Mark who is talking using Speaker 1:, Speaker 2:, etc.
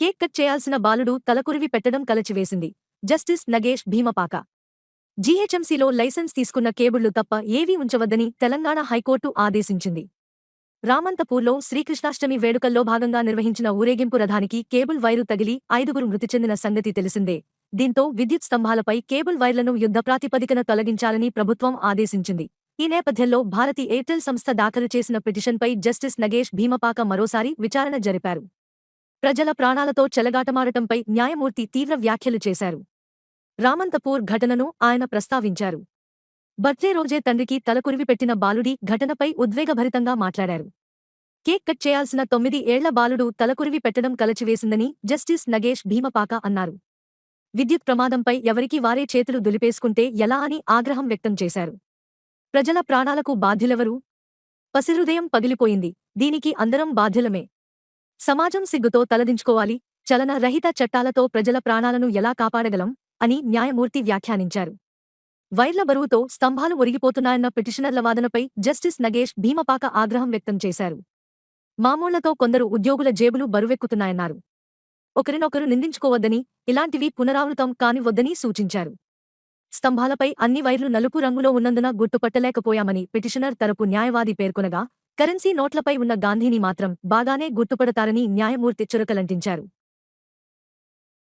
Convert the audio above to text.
Speaker 1: Cake cut చేయాల్సిన బాలుడు తలకురివి పెట్టడం కలచివేసింది. జస్టిస్ నగేష్ భీమపాక. జీహెచ్ఎంసీలో లైసెన్స్ తీసుకున్న కేబుళ్ళు తప్ప ఏవీ ఉంచవద్దని తెలంగాణ హైకోర్టు ఆదేశించింది. రామంతపూర్లో శ్రీకృష్ణాష్టమి వేడుకల్లో భాగంగా నిర్వహించిన ఊరేగింపు రథానికి కేబుల్ వైరు తగిలి ఐదుగురు మృతి చెందిన సంగతి తెలిసిందే. దీంతో విద్యుత్ స్తంభాలపై కేబుల్ వైర్లను యుద్ధ ప్రాతిపదికన తొలగించాలని ప్రభుత్వం ఆదేశించింది. ఈ నేపథ్యంలో భారతి ఎయిర్టెల్ సంస్థ దాఖలు చేసిన పిటిషన్పై జస్టిస్ నగేష్ భీమపాక మరోసారి విచారణ జరిపారు. ప్రజల ప్రాణాలతో చెలగాటమాడటంపై న్యాయమూర్తి తీవ్ర వ్యాఖ్యలు చేశారు. రామంతపూర్ ఘటనను ఆయన ప్రస్తావించారు. బర్త్డే రోజే తండ్రికి తలకురివి పెట్టిన బాలుడి ఘటనపై ఉద్వేగభరితంగా మాట్లాడారు. కేక్ కట్ చేయాల్సిన తొమ్మిది ఏళ్ళ బాలుడు తలకురివి పెట్టడం కలచివేసిందని జస్టిస్ నగేష్ భీమపాక అన్నారు. విద్యుత్ ప్రమాదంపై ఎవరికి వారే చేతులు దులిపేసుకుంటే ఎలా అని ఆగ్రహం వ్యక్తం చేశారు. ప్రజల ప్రాణాలకు బాధ్యులెవరు? పసిహృదయం పగిలిపోయింది. దీనికి అందరం బాధ్యులమే. సమాజం సిగ్గుతో తలదించుకోవాలి చలన రహిత చట్టాలతో ప్రజల ప్రాణాలను ఎలా కాపాడగలం అని న్యాయమూర్తి వ్యాఖ్యానించారు. వైర్ల బరువుతో స్తంభాలు ఒరిగిపోతున్నాయన్న పిటిషనర్ల వాదనపై జస్టిస్ నగేష్ భీమపాక ఆగ్రహం వ్యక్తం చేశారు. మామూళ్ళతో కొందరు ఉద్యోగుల జేబులు బరువెక్కుతున్నాయన్నారు. ఒకరినొకరు నిందించుకోవద్దని ఇలాంటివి పునరావృతం కానివద్దని సూచించారు. స్తంభాలపై అన్ని వైర్లు నలుపు రంగులో ఉన్నందున గుర్తుపట్టలేకపోయామని పిటిషనర్ తరపు న్యాయవాది పేర్కొనగా కరెన్సీ నోట్లపై ఉన్న గాంధీని మాత్రం బాగానే గుర్తుపడతారని న్యాయమూర్తి చురకలంటించారు.